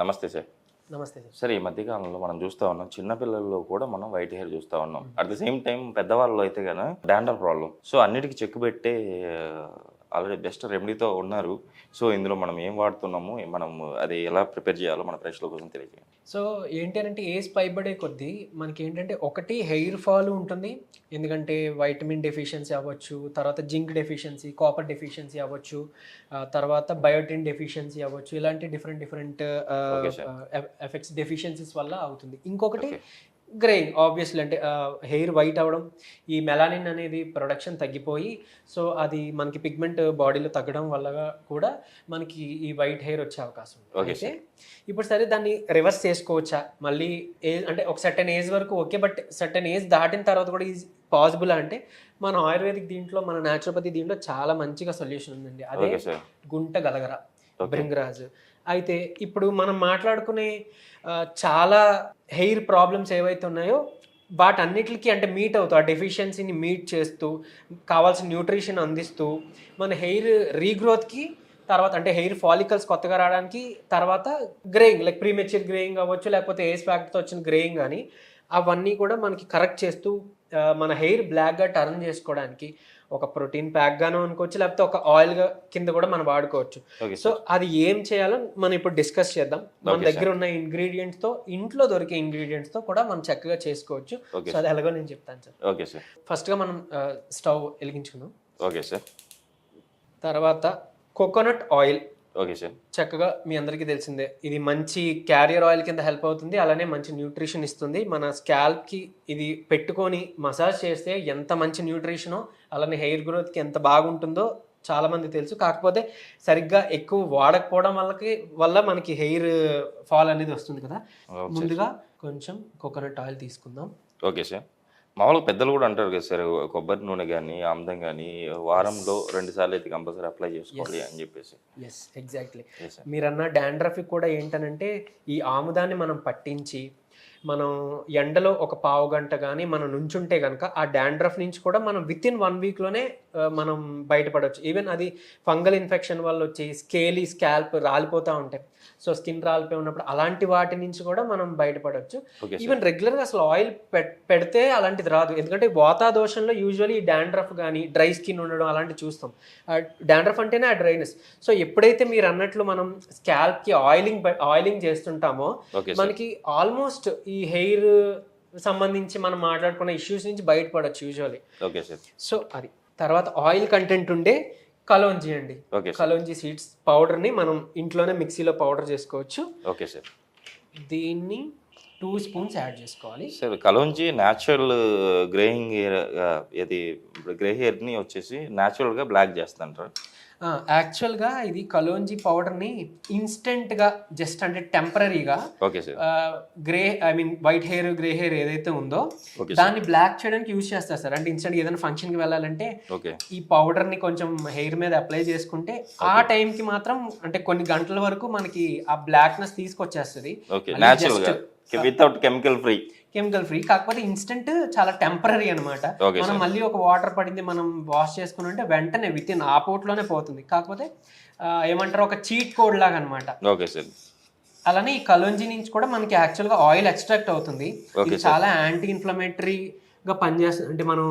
నమస్తే సార్. నమస్తే sir. Sir ఈ మధ్యకాలంలో మనం చూస్తూ ఉన్నాం చిన్నపిల్లల్లో కూడా మనం వైట్ హెయిర్ చూస్తూ ఉన్నాం. అట్ ద సేమ్ టైం పెద్దవాళ్ళు అయితే కదా డాండర్ ప్రాబ్లం సో అన్నిటికీ చెక్ పెట్టే ఆల్రెడీ బెస్ట్ రెమెడీతో ఉన్నారు సో ఇందులో మనం ఏం వాడుతున్నాము మనం అది ఎలా ప్రిపేర్ చేయాలో మన ప్రేక్షకుల కోసం తెలియజేయండి సో ఏంటి అంటే ఏజ్ పైబడే కొద్దీ మనకి ఏంటంటే ఒకటి హెయిర్ ఫాల్ ఉంటుంది ఎందుకంటే వైటమిన్ డెఫిషియన్సీ అవ్వచ్చు తర్వాత జింక్ డెఫిషియన్సీ కాపర్ డెఫిషియన్సీ అవ్వచ్చు తర్వాత బయోటిన్ డెఫిషియన్సీ అవ్వచ్చు ఇలాంటి డిఫరెంట్ డిఫరెంట్. ఎఫెక్ట్స్ డెఫిషియన్సీస్ వల్ల అవుతుంది ఇంకొకటి. గ్రేయింగ్ ఆబ్వియస్లీ అంటే హెయిర్ వైట్ అవ్వడం ఈ మెలానిన్ అనేది ప్రొడక్షన్ తగ్గిపోయి సో అది మనకి పిగ్మెంట్ బాడీలో తగ్గడం వల్ల కూడా మనకి ఈ వైట్ హెయిర్ వచ్చే అవకాశం ఉంది. అయితే ఇప్పుడు సరే దాన్ని రివర్స్ చేసుకోవచ్చా? మళ్ళీ ఏజ్ అంటే ఒక సర్టెన్ ఏజ్ వరకు ఓకే బట్ సర్టెన్ ఏజ్ దాటిన తర్వాత కూడా ఈజ్ పాసిబుల్ అంటే మన ఆయుర్వేదిక్ దీంట్లో మన న్యాచురోపతి దీంట్లో చాలా మంచిగా సొల్యూషన్ ఉందండి. అదే గుంట గలగర Okay. అయితే ఇప్పుడు మనం మాట్లాడుకునే చాలా హెయిర్ ప్రాబ్లమ్స్ ఏవైతే ఉన్నాయో వాటన్నిటికి అంటే మీట్ అవుతూ ఆ డెఫిషియన్సీని మీట్ చేస్తూ కావాల్సిన న్యూట్రిషన్ అందిస్తూ మన హెయిర్ రీగ్రోత్కి తర్వాత అంటే హెయిర్ ఫాలికల్స్ కొత్తగా రావడానికి తర్వాత గ్రేయింగ్ లైక్ ప్రీమెచ్యూర్ గ్రేయింగ్ అవ్వచ్చు లేకపోతే ఏస్ ఫ్యాక్టర్తో వచ్చిన గ్రేయింగ్ కానీ అవన్నీ కూడా మనకి కరెక్ట్ చేస్తూ మన హెయిర్ బ్లాక్గా టర్న్ చేసుకోవడానికి ఒక ప్రోటీన్ ప్యాక్ గాను అనుకోవచ్చు లేకపోతే ఒక ఆయిల్గా కింద కూడా మనం వాడుకోవచ్చు. సో అది ఏం చేయాలో మనం ఇప్పుడు డిస్కస్ చేద్దాం. మన దగ్గర ఉన్న ingredients తో ఇంట్లో దొరికే ingredients తో కూడా మనం చక్కగా చేసుకోవచ్చు. సో అది ఎలాగో నేను చెప్తాను సార్. Okay sir. ఫస్ట్గా మనం స్టవ్ వెలిగించుకుందాం. Okay sir. తర్వాత కోకోనట్ ఆయిల్ ఓకే సార్. చక్కగా మీ అందరికీ తెలిసిందే. ఇది మంచి క్యారియర్ ఆయిల్ కింద హెల్ప్ అవుతుంది. అలానే మంచి న్యూట్రిషన్ ఇస్తుంది. మన స్కాల్ప్కి ఇది పెట్టుకొని మసాజ్ చేస్తే ఎంత మంచి న్యూట్రిషనో అలానే హెయిర్ గ్రోత్కి ఎంత బాగుంటుందో చాలా మంది తెలుసు. కాకపోతే సరిగ్గా ఎక్కువ వాడకపోవడం వల్లకి వల్ల మనకి హెయిర్ ఫాల్ అనేది వస్తుంది కదా. ముందుగా కొంచెం కోకోనట్ ఆయిల్ తీసుకుందాం. Okay sir. మామూలుగా పెద్దలు కూడా అంటారు కదా సార్ కొబ్బరి నూనె కానీ ఆముదం కానీ వారంలో రెండు సార్లు అయితే కంపల్సరీ అప్లై చేసుకోవాలి అని చెప్పేసి. Yes exactly. మీరన్న డాండ్రఫ్కి కూడా ఏంటనంటే ఈ ఆముదాన్ని మనం పట్టించి మనం ఎండలో ఒక పావు గంట కానీ మనం నుంచుంటే కనుక ఆ డాండ్రఫ్ నుంచి కూడా మనం విత్ ఇన్ వన్ వీక్లోనే మనం బయటపడవచ్చు ఈవెన్ అది ఫంగల్ ఇన్ఫెక్షన్ వల్ల వచ్చి స్కేలీ స్కాల్ప్ రాలిపోతూ ఉంటాయి. సో స్కిన్ రాలిపోయి ఉన్నప్పుడు అలాంటి వాటి నుంచి కూడా మనం బయటపడవచ్చు ఈవెన్ రెగ్యులర్గా అసలు ఆయిల్ పెడితే అలాంటిది రాదు. ఎందుకంటే వాతాదోషంలో యూజువల్లీ ఈ డాండ్రఫ్ కానీ డ్రై స్కిన్ ఉండడం అలాంటివి చూస్తాం. డాండ్రఫ్ అంటేనే ఆ డ్రైనెస్. సో ఎప్పుడైతే మీరు అన్నట్లు మనం స్కాల్ప్కి ఆయిలింగ్ ఆయిలింగ్ చేస్తుంటామో మనకి ఆల్మోస్ట్ ఈ హెయిర్ సంబంధించి మనం మాట్లాడుకున్న ఇష్యూస్ నుంచి బయటపడచ్చు యూజువల్లీ ఓకే సార్. సో అది. తర్వాత ఆయిల్ కంటెంట్ ఉండే కలోంజీ అండి. కలోంజీ సీడ్స్ పౌడర్ని మనం ఇంట్లోనే మిక్సీలో పౌడర్ చేసుకోవచ్చు. Okay sir. దీన్ని టూ స్పూన్స్ యాడ్ చేసుకోవాలి. Sir kalonji natural greying hair ఇది గ్రే హెయిర్ని వచ్చేసి న్యాచురల్గా బ్లాక్ చేస్తుంటారు యాక్చువల్గా ఇది కలోంజీ పౌడర్ని ఇన్స్టెంట్గా జస్ట్ అంటే టెంపరీగా grey I mean white hair grey hair ఏదైతే ఉందో దాన్ని బ్లాక్ చేయడానికి యూజ్ చేస్తారు సార్. అంటే ఇన్స్టెంట్ ఏదైనా ఫంక్షన్కి వెళ్ళాలంటే ఈ పౌడర్ని కొంచెం హెయిర్ మీద అప్లై చేసుకుంటే ఆ టైంకి మాత్రం అంటే కొన్ని గంటల వరకు మనకి ఆ blackness తీసుకొచ్చేస్తుంది. Without chemical free chemical free. కాకపోతే ఇన్స్టెంట్ చాలా టెంపరీ అనమాట మనం మళ్ళీ ఒక వాటర్ పడింది మనం వాష్ చేసుకుని వెంటనే విత్ ఇన్ ఆ పోట్లోనే పోతుంది. కాకపోతే ఏమంటారు ఒక చీట్ కోడ్ లాగా అనమాట ఓకే సార్. అలానే ఈ కలోంజీ నుంచి కూడా మనకి యాక్చువల్గా ఆయిల్ ఎక్స్ట్రాక్ట్ అవుతుంది. చాలా యాంటీ ఇన్ఫ్లమేటరీ గా పనిచేస్తుంది అంటే మనం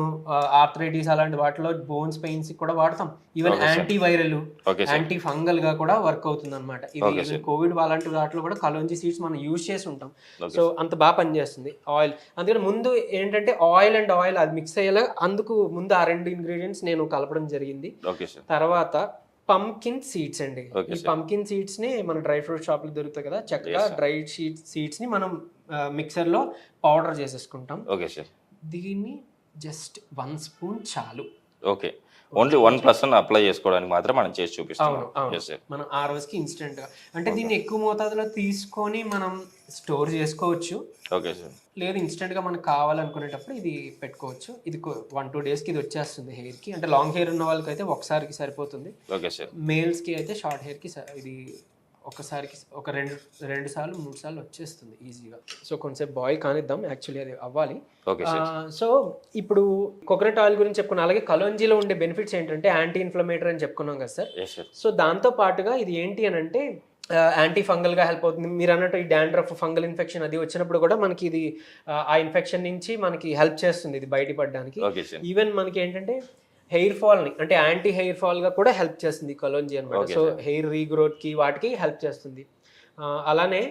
ఆర్థరైటిస్ అలాంటి వాటిలో బోన్స్ పెయిన్స్ కూడా వాడతాం. ఈవెన్. యాంటీ వైరల్ యాంటీ ఫంగల్గా కూడా వర్క్ అవుతుంది అనమాట ఇది. కోవిడ్ అలాంటి వాటిలో కూడా కలోంజీ సీడ్స్ మనం యూజ్ చేసి ఉంటాం. సో అంత బాగా పనిచేస్తుంది ఆయిల్ అందుకని ముందు ఏంటంటే ఆయిల్ అండ్ ఆయిల్ అది మిక్స్ అయ్యేలా అందుకు ముందు ఆ రెండు ఇంగ్రీడియంట్స్ నేను కలపడం జరిగింది. తర్వాత పంకిన్ సీడ్స్ అండి. ఈ. పంకిన్ సీడ్స్ని మన డ్రై ఫ్రూట్ షాప్లో దొరుకుతాయి కదా చక్కగా. డ్రై షీట్ సీడ్స్ని మనం మిక్సర్లో పౌడర్ చేసేసుకుంటాం. ఓకే సార్ దీన్ని జస్ట్ వన్ స్పూన్ చాలు. Okay. Only one person apply చేసుకోవడానికి మాత్రం మనం చేసి చూపిస్తాం మనం ఆ రోజుకి ఇన్స్టెంట్గా. అంటే దీన్ని ఎక్కువ మోతాదులో తీసుకొని మనం స్టోర్ చేసుకోవచ్చు. ఓకే సార్ లేదు ఇన్స్టెంట్గా మనకు కావాలనుకునేటప్పుడు ఇది పెట్టుకోవచ్చు. ఇది వన్ టూ డేస్కి ఇది వచ్చేస్తుంది హెయిర్కి. అంటే లాంగ్ హెయిర్ ఉన్న వాళ్ళకి అయితే ఒకసారికి సరిపోతుంది. ఓకే సార్ మేల్స్కి అయితే షార్ట్ హెయిర్కి ఇది ఒకసారికి ఒక రెండు రెండు సార్లు మూడు సార్లు వచ్చేస్తుంది ఈజీగా. సో కొంచెం బాయిల్ కానిద్దాం. యాక్చువల్లీ అది అవ్వాలి. సో ఇప్పుడు కోకోనట్ ఆయిల్ గురించి చెప్పుకున్నాం. అలాగే కలోంజీలో ఉండే బెనిఫిట్స్ ఏంటంటే యాంటీ ఇన్ఫ్లమేటరీ అని చెప్పుకున్నాం కదా సార్. సో దాంతో పాటుగా ఇది ఏంటి అని అంటే యాంటీ ఫంగల్గా హెల్ప్ అవుతుంది. మీరు అన్నట్టు ఈ డాండ్రఫ్ ఫంగల్ ఇన్ఫెక్షన్ అది వచ్చినప్పుడు కూడా మనకి ఇది ఆ, ఇన్ఫెక్షన్ నుంచి మనకి హెల్ప్ చేస్తుంది ఇది బయటపడడానికి. ఈవెన్ మనకి ఏంటంటే హెయిర్ ఫాల్ని అంటే యాంటీ హెయిర్ ఫాల్గా కూడా హెల్ప్ చేస్తుంది కలోంజీ అనమాట సో. హెయిర్ రీగ్రోత్కి వాటికి హెల్ప్ చేస్తుంది అలానే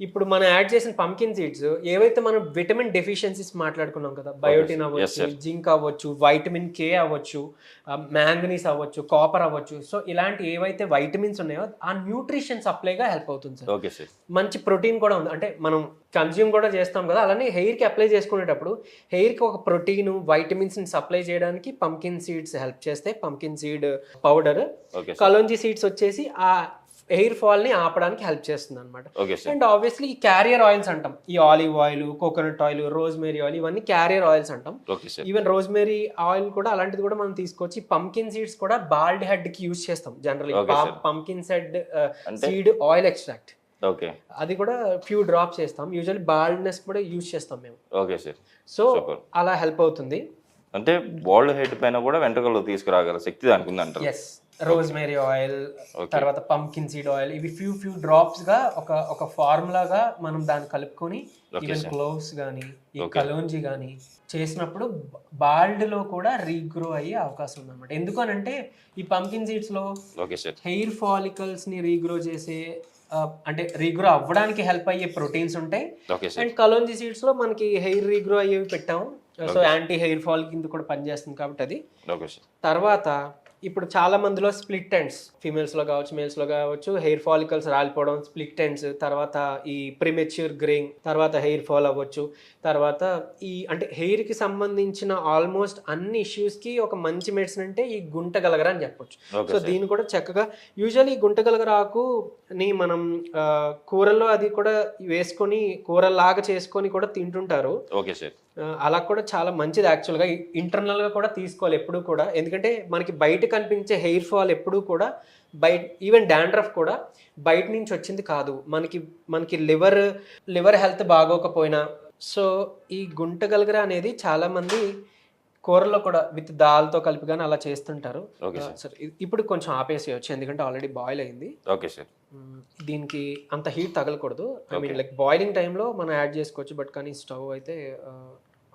ఇప్పుడు మనం యాడ్ చేసిన పంకిన్ సీడ్స్ ఏవైతే మనం విటమిన్ డెఫిషియన్సీస్ మాట్లాడుకున్నాం కదా బయోటిన్ అవ్వచ్చు. జింక్ అవ్వచ్చు వైటమిన్ కే అవ్వచ్చు మ్యాంగనీస్ అవ్వచ్చు కాపర్ అవ్వచ్చు. సో ఇలాంటి ఏవైతే వైటమిన్స్ ఉన్నాయో ఆ న్యూట్రిషన్ సప్లైగా హెల్ప్ అవుతుంది సార్ ఓకే సార్ మంచి ప్రోటీన్ కూడా ఉంది. అంటే మనం కన్జ్యూమ్ కూడా చేస్తాం కదా అలానే హెయిర్కి అప్లై చేసుకునేటప్పుడు హెయిర్కి ఒక ప్రోటీన్ వైటమిన్స్ని సప్లై చేయడానికి పంకిన్ సీడ్స్ హెల్ప్ చేస్తే pumpkin seed powder kalonji seeds వచ్చేసి ఆ హెయిర్ ఫాల్ని ఆపడానికి హెల్ప్ చేస్తుంది అనమాట ఓకే సార్ అండ్ ఆబ్వియస్లీ ఈ క్యారియర్ ఆయిల్స్ అంటాం. ఈ olive oil coconut oil rosemary oil ఇవన్నీ క్యారియర్ ఆయిల్స్ అంటాం. Okay sir even rosemary oil కూడా అలాంటిది కూడా మనం తీసుకోవచ్చు పంకిన్ సీడ్స్ కూడా బాల్డ్ హెడ్కి యూజ్ చేస్తాం జనరల్. పంకిన్ సెడ్ అంటే? Seed oil extract. ఓకే అది కూడా ఫ్యూ డ్రాప్స్ చేస్తాం. యూజువల్లీ బాల్డ్నెస్ కూడా యూజ్ చేస్తాం మేము. Okay sir so. అలా హెల్ప్ అవుతుంది. అంటే బాల్డ్ హెడ్ పైన కూడా వెంట్రుకలు తీసుకురాగల శక్తి దానికి ఉంది అంటారు ఎస్ రోజ్మేరీ ఆయిల్. తర్వాత పంకిన్ సీడ్ ఆయిల్ ఇవి ఫ్యూ ఫ్యూ డ్రాప్స్గా ఒక ఒక ఫార్ములాగా మనం దాన్ని కలుపుకొని ఈవెన్. క్లోవ్స్ కానీ ఈ. కలోంజీ కానీ చేసినప్పుడు బాల్డ్లో కూడా రీగ్రో అయ్యే అవకాశం ఉందన్నమాట. ఎందుకు అని అంటే ఈ పంకిన్ సీడ్స్లో హెయిర్ ఫాలికల్స్ని రీగ్రో చేసే అంటే రీగ్రో అవ్వడానికి హెల్ప్ అయ్యే ప్రోటీన్స్ ఉంటాయి. అండ్ కలోంజీ సీడ్స్లో మనకి హెయిర్ రీగ్రో అయ్యేవి పెట్టాము సో యాంటీ హెయిర్ ఫాల్ కింద కూడా పనిచేస్తుంది కాబట్టి అది. తర్వాత ఇప్పుడు చాలా మందిలో స్ప్లిట్ ఎండ్స్ ఫీమేల్స్లో కావచ్చు మేల్స్లో కావచ్చు హెయిర్ ఫాలికల్స్ రాలిపోవడం స్ప్లిట్ ఎండ్స్ తర్వాత ఈ ప్రిమెచ్యూర్ గ్రేయింగ్ తర్వాత హెయిర్ ఫాల్ అవ్వచ్చు. తర్వాత ఈ అంటే హెయిర్కి సంబంధించిన ఆల్మోస్ట్ అన్ని ఇష్యూస్కి ఒక మంచి మెడిసిన్ అంటే ఈ గుంటగలగర అని చెప్పొచ్చు. సో దీన్ని కూడా చక్కగా యూజువల్లీ ఈ గుంటగలగర ఆకుని మనం కూరల్లో అది కూడా వేసుకొని కూరలాగా చేసుకొని కూడా తింటుంటారు. ఓకే సార్ అలా కూడా చాలా మంచిది యాక్చువల్గా. ఇంటర్నల్గా కూడా తీసుకోవాలి ఎప్పుడు కూడా. ఎందుకంటే మనకి బయట కనిపించే హెయిర్ ఫాల్ ఎప్పుడు కూడా బయట ఈవెన్ డాండ్రఫ్ కూడా బయట నుంచి వచ్చింది కాదు. మనకి మనకి లివర్ లివర్ హెల్త్ బాగోకపోయినా. సో ఈ గుంటగలగర అనేది చాలా మంది కూరలో కూడా విత్ దాల్తో కలిపి కానీ అలా చేస్తుంటారు. Okay sir. సరే ఇప్పుడు కొంచెం ఆపేసేయచ్చు ఎందుకంటే ఆల్రెడీ బాయిల్ అయింది. Okay sir. దీనికి అంత heat తగలకూడదు. I mean. Like boiling టైంలో మనం యాడ్ చేసుకోవచ్చు. బట్ కానీ స్టవ్ అయితే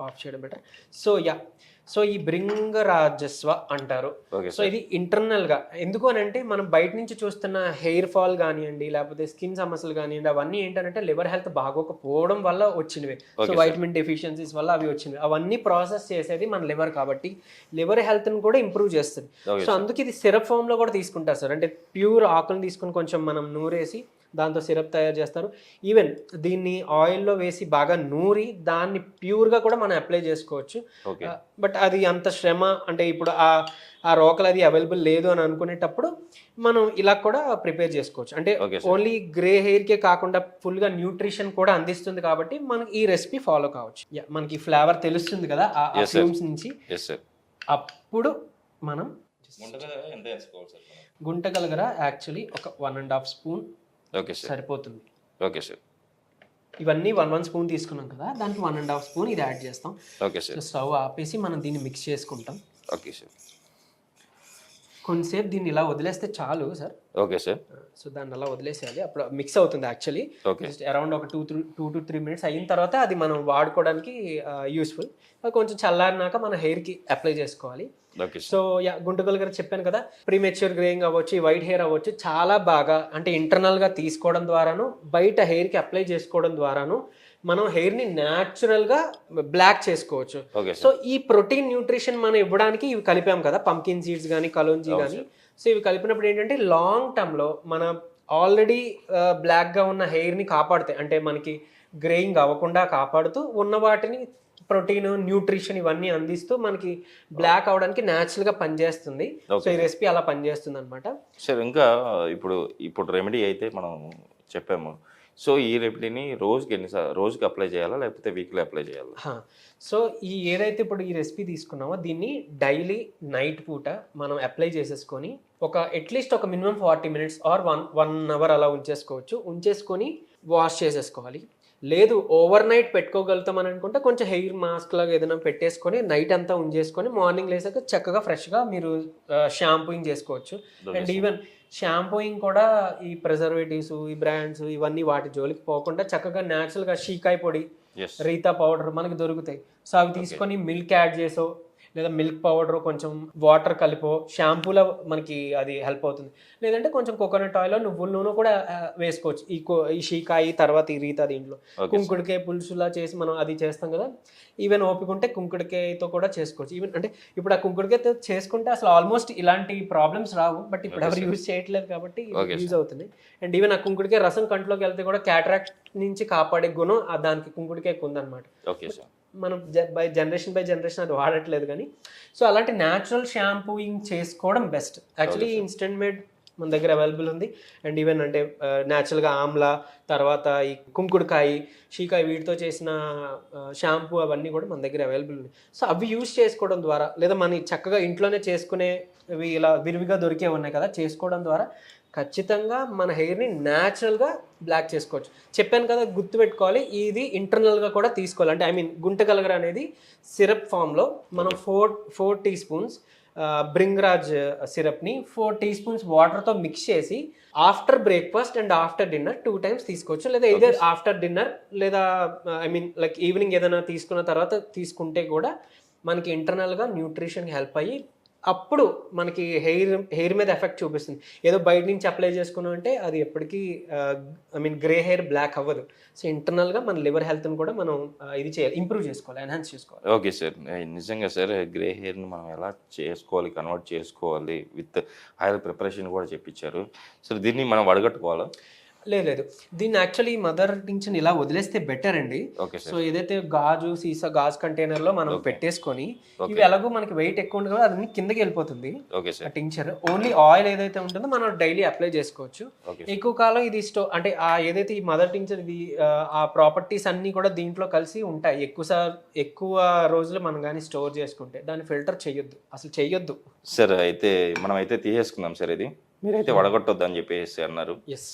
ఆఫ్ చేయడం బెటర్ సో యా సో ఈ భృంగ రాజస్వ అంటారు సో ఇది ఇంటర్నల్గా ఎందుకు అని అంటే మనం బయట నుంచి చూస్తున్న హెయిర్ ఫాల్ కానివ్వండి లేకపోతే స్కిన్ సమస్యలు కానివ్వండి అవన్నీ ఏంటంటే లివర్ హెల్త్ బాగోకపోవడం వల్ల వచ్చినవి. సో. వైటమిన్ డెఫిషియన్సీస్ వల్ల అవి వచ్చినవి. అవన్నీ ప్రాసెస్ చేసేది మన లివర్ కాబట్టి లివర్ హెల్త్ని కూడా ఇంప్రూవ్ చేస్తుంది. సో అందుకే ఇది సిరప్ ఫామ్లో కూడా తీసుకుంటారు సార్ అంటే ప్యూర్ ఆకులను తీసుకుని కొంచెం మనం నూరేసి దాంతో సిరప్ తయారు చేస్తారు. ఈవెన్ దీన్ని ఆయిల్లో వేసి బాగా నూరి దాన్ని ప్యూర్గా కూడా మనం అప్లై చేసుకోవచ్చు. బట్ అది అంత శ్రమ అంటే ఇప్పుడు ఆ ఆ రోకలు అది అవైలబుల్ లేదు అని అనుకునేటప్పుడు మనం ఇలా కూడా ప్రిపేర్ చేసుకోవచ్చు. అంటే. ఓన్లీ గ్రే హెయిర్కే కాకుండా ఫుల్గా న్యూట్రిషన్ కూడా అందిస్తుంది కాబట్టి మనకి ఈ రెసిపీ ఫాలో కావచ్చు. మనకి ఫ్లేవర్ తెలుస్తుంది కదా ఆ. ఫ్యూమ్స్ నుంచి. అప్పుడు మనం ఎంత వేసుకోవాలి సార్ గుంటగలగర యాక్చువల్లీ ఒక one and half spoon okay sir. సరిపోతుంది. Okay sir. ఇవన్నీ వన్ వన్ స్పూన్ తీసుకున్నాం కదా దానికి వన్ అండ్ హాఫ్ స్పూన్ ఇది యాడ్ చేస్తాం. Okay sir. స్టవ్ ఆపేసి మనం దీన్ని మిక్స్ చేసుకుంటాం. Okay sir. కొంతసేపు దీన్ని ఇలా వదిలేస్తే చాలు సార్. Okay sir. సో దాన్ని అలా వదిలేసేయాలి. అప్పుడు మిక్స్ అవుతుంది యాక్చువల్లీ జస్ట్ అరౌండ్ ఒక two three two to three minutes అయిన తర్వాత అది మనం వాడుకోవడానికి యూస్ఫుల్ కొంచెం చల్లారినాక మన హెయిర్కి అప్లై చేసుకోవాలి. సో యా గుంటగల్ గారు చెప్పాను కదా ప్రీమెచ్యూర్ గ్రేయింగ్ అవ్వచ్చు వైట్ హెయిర్ అవ్వచ్చు చాలా బాగా అంటే ఇంటర్నల్గా తీసుకోవడం ద్వారాను బయట హెయిర్కి అప్లై చేసుకోవడం ద్వారాను మనం హెయిర్ని న్యాచురల్గా బ్లాక్ చేసుకోవచ్చు. సో ఈ ప్రోటీన్ న్యూట్రిషన్ మనం ఇవ్వడానికి ఇవి కలిపాం కదా పంకిన్ సీడ్స్ కానీ కలోంజీ కానీ సో ఇవి కలిపినప్పుడు ఏంటంటే లాంగ్ టర్మ్లో మన ఆల్రెడీ బ్లాక్గా ఉన్న హెయిర్ని కాపాడుతాయి. అంటే మనకి గ్రేయింగ్ అవ్వకుండా కాపాడుతూ ఉన్న వాటిని ప్రోటీన్ న్యూట్రిషన్ ఇవన్నీ అందిస్తూ మనకి బ్లాక్ అవడానికి న్యాచురల్గా పనిచేస్తుంది. సో. ఈ రెసిపీ అలా పనిచేస్తుంది అనమాట సార్ ఇంకా ఇప్పుడు ఇప్పుడు రెమెడీ అయితే మనం చెప్పాము. సో ఈ రెమెడీని రోజుకి ఎన్ని రోజుకి అప్లై చేయాలా? లేకపోతే వీక్లీ అప్లై చేయాలా? సో ఈ ఏదైతే ఇప్పుడు ఈ రెసిపీ తీసుకున్నామో దీన్ని డైలీ నైట్ పూట మనం అప్లై చేసేసుకొని ఒక అట్లీస్ట్ ఒక minimum forty minutes or one one hour అలా ఉంచేసుకోవచ్చు. ఉంచేసుకొని వాష్ చేసేసుకోవాలి. లేదు ఓవర్ నైట్ పెట్టుకోగలుగుతాం అని అనుకుంటే కొంచెం హెయిర్ మాస్క్ లాగా ఏదైనా పెట్టేసుకొని నైట్ అంతా ఉంచేసుకొని మార్నింగ్ లేసాక చక్కగా ఫ్రెష్గా మీరు షాంపూయింగ్ చేసుకోవచ్చు. అండ్ ఈవెన్ షాంపూయింగ్ కూడా ఈ ప్రిజర్వేటివ్స్ ఈ బ్రాండ్స్ ఇవన్నీ వాటి జోలికి పోకుండా చక్కగా న్యాచురల్గా షీకాయ్ పొడి రీతా పౌడర్ మనకి దొరుకుతాయి. సో అవి తీసుకొని మిల్క్ యాడ్ చేసో లేదా మిల్క్ పౌడర్ కొంచెం వాటర్ కలిపో షాంపూలో మనకి అది హెల్ప్ అవుతుంది. లేదంటే కొంచెం కోకోనట్ ఆయిల్ నువ్వుల నూనె కూడా వేసుకోవచ్చు. ఈ కో ఈ షీకాయి తర్వాత ఈ రీతా దీంట్లో. కుంకుడికాయ పులుసులా చేసి మనం అది చేస్తాం కదా. ఈవెన్ ఓపిక ఉంటే కుంకుడికాయతో కూడా చేసుకోవచ్చు. ఈవెన్ అంటే ఇప్పుడు ఆ కుంకుడికాయతో చేసుకుంటే అసలు ఆల్మోస్ట్ ఇలాంటి ప్రాబ్లమ్స్ రావు. బట్ ఇప్పుడు ఎవరు. యూజ్ చేయట్లేదు కాబట్టి యూజ్ అవుతుంది అండ్ ఈవెన్ ఆ కుంకుడికాయ రసం కంట్లోకి వెళ్తే కూడా క్యాట్రాక్ట్ నుంచి కాపాడే గుణం దానికి కుంకుడికాయకు ఉందన్నమాట ఓకే సార్. మనం బై జనరేషన్ బై జనరేషన్ అది వాడట్లేదు కానీ. సో అలాంటి న్యాచురల్ షాంపూయింగ్ చేసుకోవడం బెస్ట్ యాక్చువల్లీ. ఇన్స్టెంట్ మేడ్ మన దగ్గర అవైలబుల్ ఉంది. అండ్ ఈవెన్ అంటే న్యాచురల్గా ఆమ్లా తర్వాత ఈ కుంకుడుకాయ షీకాయ వీటితో చేసిన షాంపూ అవన్నీ కూడా మన దగ్గర అవైలబుల్ ఉంది సో అవి యూజ్ చేసుకోవడం ద్వారా లేదా మన చక్కగా ఇంట్లోనే చేసుకునేవి ఇలా విరివిగా దొరికే ఉన్నాయి కదా చేసుకోవడం ద్వారా ఖచ్చితంగా మన హెయిర్ని న్యాచురల్గా బ్లాక్ చేసుకోవచ్చు. చెప్పాను కదా గుర్తుపెట్టుకోవాలి ఇది ఇంటర్నల్గా కూడా తీసుకోవాలి. అంటే ఐ మీన్ గుంటగలగర అనేది సిరప్ ఫామ్లో మనం four four tea spoons bhringraj సిరప్ని four tea spoons వాటర్తో మిక్స్ చేసి after breakfast and after dinner two times తీసుకోవచ్చు. లేదా ఇదే ఆఫ్టర్ డిన్నర్ లేదా ఐ మీన్ లైక్ ఈవినింగ్ ఏదైనా తీసుకున్న తర్వాత తీసుకుంటే కూడా మనకి ఇంటర్నల్గా న్యూట్రిషన్కి హెల్ప్ అయ్యి అప్పుడు మనకి హెయిర్ హెయిర్ మీద ఎఫెక్ట్ చూపిస్తుంది. ఏదో బయట నుంచి అప్లై చేసుకున్నాం అంటే అది ఎప్పటికీ I mean grey hair black అవ్వదు. సో ఇంటర్నల్గా మన లివర్ హెల్త్ని కూడా మనం ఇది చేయాలి ఇంప్రూవ్ చేసుకోవాలి ఎన్హాన్స్ చేసుకోవాలి. Okay sir. నిజంగా సార్ గ్రే హెయిర్ని మనం ఎలా చేసుకోవాలి కన్వర్ట్ చేసుకోవాలి విత్ ఆయిల్ ప్రిపరేషన్ కూడా చెప్పించారు. సో దీన్ని మనం వడగట్టుకోవాలా? లేదు లేదు. దీన్ని యాక్చువల్లీ మదర్ టింక్షన్ ఇలా వదిలేస్తే బెటర్ అండి. సో ఏదైతే గాజు సీసా గాజు కంటైనర్లో మనం. పెట్టేసుకొని. ఇవి ఎలాగో మనకి వెయిట్ ఎక్కువ ఉంటుంది కదా అది కిందకి వెళ్ళిపోతుంది. టింక్చర్ ఓన్లీ ఆయిల్ ఏదైతే ఉంటుందో మనం డైలీ అప్లై చేసుకోవచ్చు. ఎక్కువ కాలం ఇది స్టో అంటే ఆ ఏదైతే ఈ మదర్ టింక్చర్ ఇది ఆ, ఆ ప్రాపర్టీస్ అన్నీ కూడా దీంట్లో కలిసి ఉంటాయి. ఎక్కువ సార్ ఎక్కువ రోజులు మనం కానీ స్టోర్ చేసుకుంటే దాన్ని ఫిల్టర్ చేయొద్దు. అసలు చేయొద్దు. సార్ అయితే మనం అయితే తీసేసుకుందాం సార్ ఇది. మీరైతే వడగొట్టొద్దు అని చెప్పేసి అన్నారు. ఎస్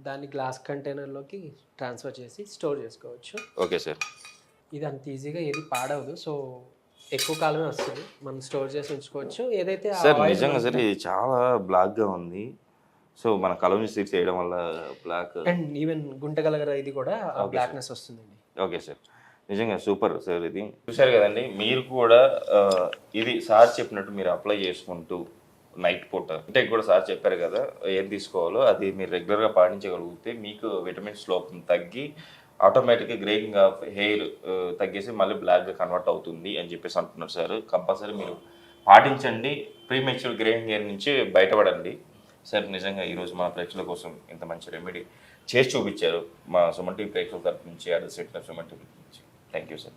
దాన్ని గ్లాస్ కంటైనర్లోకి ట్రాన్స్ఫర్ చేసి స్టోర్ చేసుకోవచ్చు. Okay sir. ఇది అంత ఈజీగా ఏది పాడవదు. సో ఎక్కువ కాలమే వస్తుంది. మనం స్టోర్ చేసి ఉంచుకోవచ్చు. ఏదైతే ఆ సార్ oil నిజంగా సార్ ఇది చాలా బ్లాక్గా ఉంది. సో మన కలవని సీట్స్ వేయడం వల్ల బ్లాక్ అండ్ ఈవెన్ గుంటగలగర ఇది కూడా Okay, బ్లాక్నెస్ వస్తుందండి. Okay sir. నిజంగా సూపర్ సార్ ఇది. చూసారు కదండి మీరు కూడా ఆ, ఇది సార్ చెప్పినట్టు మీరు అప్లై చేసుకుంటూ నైట్ పూట. అంటే కూడా సార్ చెప్పారు కదా ఏం తీసుకోవాలో అది మీరు రెగ్యులర్గా పాటించగలిగితే మీకు విటమిన్స్ లోపం తగ్గి ఆటోమేటిక్గా గ్రేయింగ్ ఆఫ్ హెయిర్ తగ్గేసి మళ్ళీ బ్లాక్గా కన్వర్ట్ అవుతుంది అని చెప్పేసి అంటున్నారు సార్. కంపల్సరీ మీరు పాటించండి. ప్రీమెచ్యూర్ గ్రేయింగ్ హెయిర్ నుంచి బయటపడండి. సార్ నిజంగా ఈరోజు మన ప్రేక్షకుల కోసం ఇంత మంచి రెమెడీ చేసి చూపించారు మా సుమన్ టీవీ ప్రేక్షకుల తరపు నుంచి అదే సెట్ సుమన్ టీవీ నుంచి. Thank you sir.